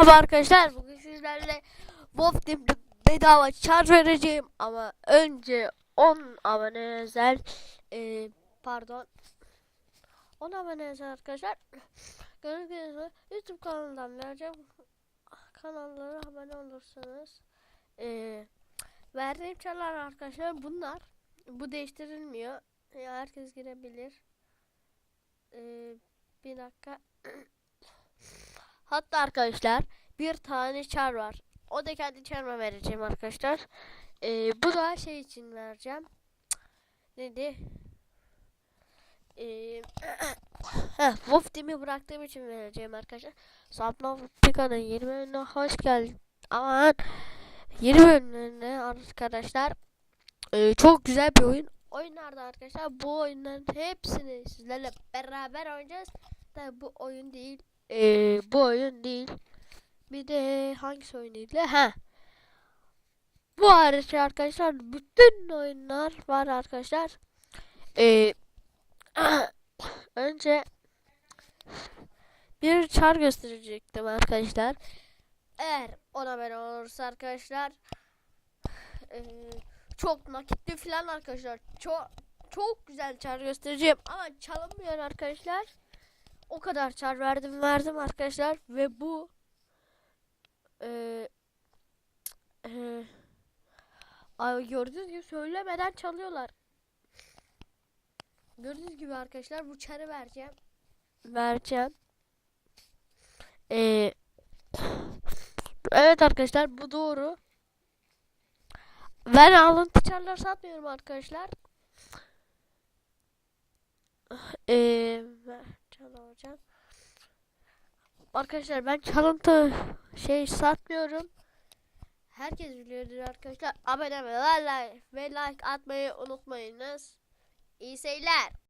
Merhaba arkadaşlar. Bugün sizlerle Wolf Team'de bedava charge vereceğim ama önce 10 abone özel e, pardon 10 abone özel arkadaşlar. Gördüğünüz YouTube kanalından vereceğim. Kanallara abone olursanız e, verdiğim charlar arkadaşlar bunlar. Bu değiştirilmiyor. Ya herkes girebilir. E, bir dakika. Hatta arkadaşlar bir tane çar var. O da kendi çarıma vereceğim arkadaşlar. Ee, bu da şey için vereceğim. Neydi? Ee, Wolf bıraktığım için vereceğim arkadaşlar. Sapna Pika'nın 20 bölümüne hoş geldin. Aman 20 bölümüne arkadaşlar. Ee, çok güzel bir oyun. Oyunlarda arkadaşlar bu oyunların hepsini sizlerle beraber oynayacağız. Tabi bu oyun değil. Ee, bu oyun değil. Bir de hangisi oyunuydu? Ha. Bu hariç arkadaşlar bütün oyunlar var arkadaşlar. Ee, önce bir çar gösterecektim arkadaşlar. Eğer ona ben olursa arkadaşlar ee, çok nakitli falan arkadaşlar. Çok çok güzel çar göstereceğim ama çalınmıyor arkadaşlar o kadar çar verdim verdim arkadaşlar ve bu eee ay gördüğünüz gibi söylemeden çalıyorlar. Gördüğünüz gibi arkadaşlar bu çarı vereceğim. Vereceğim. Eee evet arkadaşlar bu doğru. Ben alıntı çarlar satmıyorum arkadaşlar. Arkadaşlar ben çalıntı şey satmıyorum. Herkes biliyordur arkadaşlar. Abone ve like ve atmayı unutmayınız. İyi seyirler.